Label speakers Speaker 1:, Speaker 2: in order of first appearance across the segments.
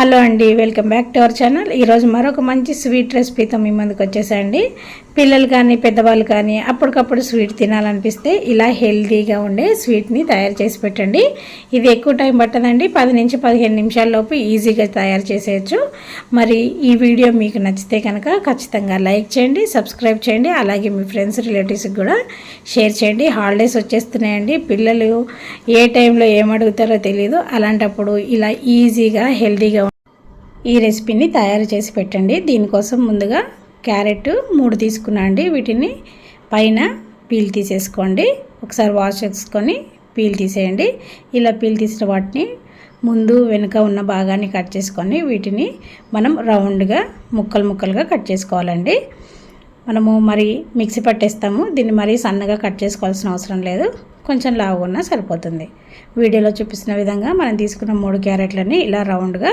Speaker 1: Hello అండి welcome back to our channel. ఈరోజు మరొక మంచి స్వీట్ రెసిపీతో మీ ముందుకు వచ్చేసండి. పిల్లలు కానీ పెద్దవాళ్ళు కానీ అప్పటికప్పుడు స్వీట్ తినాలనిపిస్తే ఇలా హెల్తీగా ఉండే స్వీట్ని తయారు చేసి పెట్టండి. ఇది ఎక్కువ టైం పట్టదండి పది నుంచి పదిహేను నిమిషాల్లోపు ఈజీగా తయారు చేసేయచ్చు. మరి ఈ వీడియో మీకు నచ్చితే కనుక ఖచ్చితంగా లైక్ చేయండి సబ్స్క్రైబ్ చేయండి అలాగే మీ ఫ్రెండ్స్ రిలేటివ్స్కి కూడా షేర్ చేయండి. హాలిడేస్ వచ్చేస్తున్నాయండి పిల్లలు ఏ టైంలో ఏమడుగుతారో తెలియదు అలాంటప్పుడు ఇలా ఈజీగా హెల్తీగా ఈ రెసిపీని తయారు చేసి పెట్టండి. దీనికోసం ముందుగా క్యారెట్ మూడు తీసుకున్నాండి వీటిని పైన పీల్ తీసేసుకోండి. ఒకసారి వాష్ చేసుకొని పీల్ తీసేయండి. ఇలా పీల్ తీసిన వాటిని ముందు వెనుక ఉన్న భాగాన్ని కట్ చేసుకొని వీటిని మనం రౌండ్గా ముక్కలు ముక్కలుగా కట్ చేసుకోవాలండి. మనము మరి మిక్సీ పట్టేస్తాము. దీన్ని మరీ సన్నగా కట్ చేసుకోవాల్సిన అవసరం లేదు. కొంచెం లావుగా సరిపోతుంది. వీడియోలో చూపిస్తున్న విధంగా మనం తీసుకున్న మూడు క్యారెట్లని ఇలా రౌండ్గా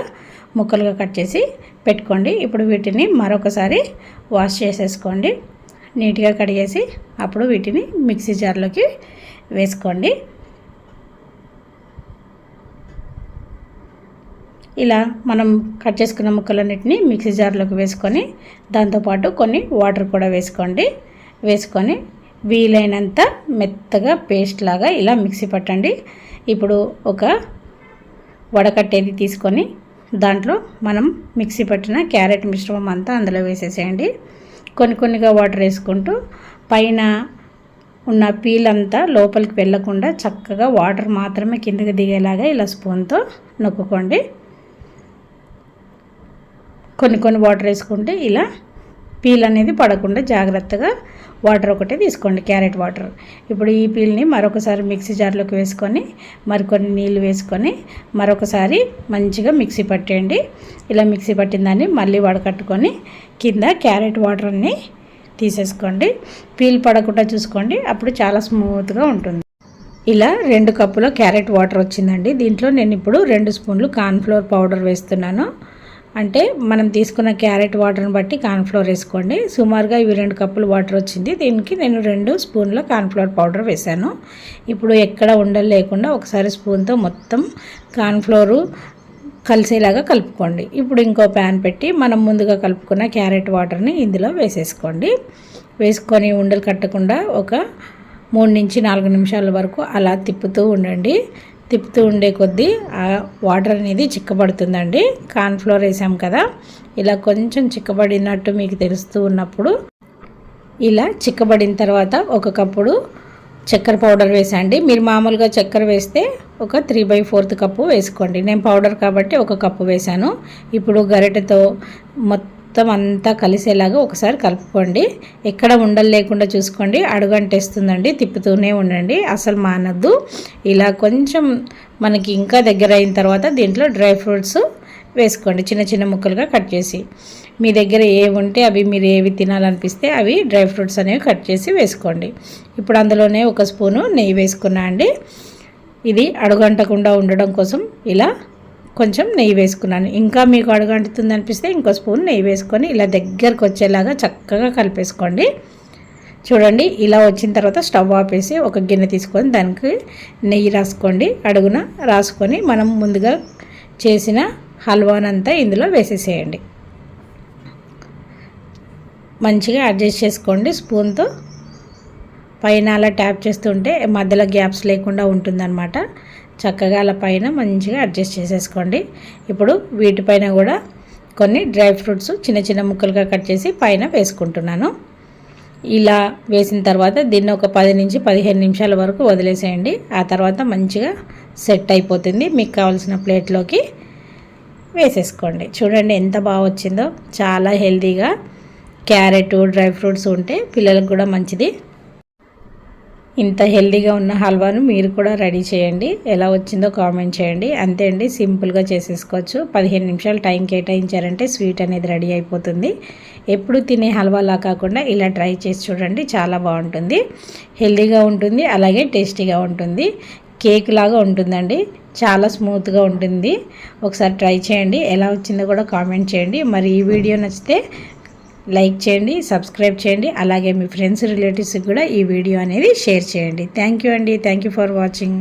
Speaker 1: ముక్కలుగా కట్ చేసి పెట్టుకోండి. ఇప్పుడు వీటిని మరొకసారి వాష్ చేసేసుకోండి. నీట్గా కడిగేసి అప్పుడు వీటిని మిక్సీ జార్లోకి వేసుకోండి. ఇలా మనం కట్ చేసుకున్న ముక్కలన్నిటిని మిక్సీ జార్లోకి వేసుకొని దాంతోపాటు కొన్ని వాటర్ కూడా వేసుకోండి. వేసుకొని వీలైనంత మెత్తగా పేస్ట్ లాగా ఇలా మిక్సీ పట్టండి. ఇప్పుడు ఒక వడకట్టేది తీసుకొని దాంట్లో మనం మిక్సీ పట్టిన క్యారెట్ మిశ్రమం అంతా అందులో వేసేసేయండి. కొన్ని కొన్నిగా వాటర్ వేసుకుంటూ పైన ఉన్న పీల్ అంతా లోపలికి వెళ్ళకుండా చక్కగా వాటర్ మాత్రమే కిందకి దిగేలాగా ఇలా స్పూన్తో నొక్కుకోండి. కొన్ని కొన్ని వాటర్ వేసుకుంటే ఇలా పీల్ అనేది పడకుండా జాగ్రత్తగా వాటర్ ఒకటే తీసుకోండి క్యారెట్ వాటర్. ఇప్పుడు ఈ పీల్ని మరొకసారి మిక్సీ జార్లోకి వేసుకొని మరికొన్ని నీళ్ళు వేసుకొని మరొకసారి మంచిగా మిక్సీ పట్టేయండి. ఇలా మిక్సీ పట్టిన దాన్ని మళ్ళీ వడకట్టుకొని కింద క్యారెట్ వాటర్ని తీసేసుకోండి. పీల్ పడకుండా చూసుకోండి అప్పుడు చాలా స్మూత్గా ఉంటుంది. ఇలా రెండు కప్పుల క్యారెట్ వాటర్ వచ్చిందండి. దీంట్లో నేను ఇప్పుడు రెండు స్పూన్లు కార్న్ఫ్లోర్ పౌడర్ వేస్తున్నాను. అంటే మనం తీసుకున్న క్యారెట్ వాటర్ని బట్టి కార్న్ఫ్లోర్ వేసుకోండి. సుమారుగా ఇవి రెండు కప్పులు వాటర్ వచ్చింది. దీనికి నేను రెండు స్పూన్ల కార్న్ఫ్లోర్ పౌడర్ వేశాను. ఇప్పుడు ఎక్కడ ఉండలు లేకుండా ఒకసారి స్పూన్తో మొత్తం కార్న్ఫ్లోరు కలిసేలాగా కలుపుకోండి. ఇప్పుడు ఇంకో ప్యాన్ పెట్టి మనం ముందుగా కలుపుకున్న క్యారెట్ వాటర్ని ఇందులో వేసేసుకోండి. వేసుకొని ఉండలు కట్టకుండా ఒక మూడు నుంచి నాలుగు నిమిషాల వరకు అలా తిప్పుతూ ఉండండి. తిప్పుతూ ఉండే కొద్దీ ఆ వాటర్ అనేది చిక్కబడుతుందండి. కార్న్ఫ్లోర్ వేసాం కదా ఇలా కొంచెం చిక్కబడినట్టు మీకు తెలుస్తూ ఉన్నప్పుడు ఇలా చిక్కబడిన తర్వాత ఒక కప్పుడు చక్కెర పౌడర్ వేసండి. మీరు మామూలుగా చక్కెర వేస్తే ఒక త్రీ బై ఫోర్త్ కప్పు వేసుకోండి. నేను పౌడర్ కాబట్టి ఒక కప్పు వేశాను. ఇప్పుడు గరిటెతో మొత్తం మొత్తం అంతా కలిసేలాగా ఒకసారి కలుపుకోండి. ఎక్కడ ఉండలు లేకుండా చూసుకోండి. అడుగంటేస్తుందండి తిప్పుతూనే ఉండండి. అసలు మానద్దు. ఇలా కొంచెం మనకి ఇంకా దగ్గర అయిన తర్వాత దీంట్లో డ్రై ఫ్రూట్స్ వేసుకోండి. చిన్న చిన్న ముక్కలుగా కట్ చేసి. మీ దగ్గర ఏవి ఉంటే అవి మీరు ఏవి తినాలనిపిస్తే అవి డ్రై ఫ్రూట్స్ అనేవి కట్ చేసి వేసుకోండి. ఇప్పుడు అందులోనే ఒక స్పూను నెయ్యి వేసుకున్నా అండి. ఇది అడుగంటకుండా ఉండడం కోసం ఇలా కొంచెం నెయ్యి వేసుకున్నాను. ఇంకా మీకు అడుగంటుతుంది అనిపిస్తే ఇంకో స్పూన్ నెయ్యి వేసుకొని ఇలా దగ్గరకు వచ్చేలాగా చక్కగా కలిపేసుకోండి. చూడండి ఇలా వచ్చిన తర్వాత స్టవ్ ఆపేసి ఒక గిన్నె తీసుకొని దానికి నెయ్యి రాసుకోండి. అడుగున రాసుకొని మనం ముందుగా చేసిన హల్వానంతా ఇందులో వేసేసేయండి. మంచిగా అడ్జస్ట్ చేసుకోండి స్పూన్తో. పైన అలా ట్యాప్ చేస్తుంటే మధ్యలో గ్యాప్స్ లేకుండా ఉంటుందన్నమాట. చక్కగా అలా పైన మంచిగా అడ్జస్ట్ చేసేసుకోండి. ఇప్పుడు వీటిపైన కూడా కొన్ని డ్రై ఫ్రూట్స్ చిన్న చిన్న ముక్కలుగా కట్ చేసి పైన వేసుకుంటున్నాను. ఇలా వేసిన తర్వాత దీన్ని ఒక పది నుంచి పదిహేను నిమిషాల వరకు వదిలేసేయండి. ఆ తర్వాత మంచిగా సెట్ అయిపోతుంది. మీకు కావాల్సిన ప్లేట్లోకి వేసేసుకోండి. చూడండి ఎంత బాగా వచ్చిందో. చాలా హెల్తీగా క్యారెట్ డ్రై ఫ్రూట్స్ ఉంటే పిల్లలకు కూడా మంచిది. ఇంత హెల్దీగా ఉన్న హల్వాను మీరు కూడా రెడీ చేయండి. ఎలా వచ్చిందో కామెంట్ చేయండి. అంతే అండి సింపుల్గా చేసేసుకోవచ్చు. పదిహేను నిమిషాలు టైం కేటాయించారంటే స్వీట్ అనేది రెడీ అయిపోతుంది. ఎప్పుడు తినే హల్వాలా కాకుండా ఇలా ట్రై చేసి చూడండి చాలా బాగుంటుంది. హెల్దీగా ఉంటుంది అలాగే టేస్టీగా ఉంటుంది. కేక్ లాగా ఉంటుందండి చాలా స్మూత్గా ఉంటుంది. ఒకసారి ట్రై చేయండి ఎలా వచ్చిందో కూడా కామెంట్ చేయండి. మరి ఈ వీడియో నచ్చితే లైక్ చేయండి సబ్స్క్రైబ్ చేయండి అలాగే మీ ఫ్రెండ్స్ రిలేటివ్స్కి కూడా ఈ వీడియో అనేది షేర్ చేయండి. థ్యాంక్ యూ అండి. Thank you for watching.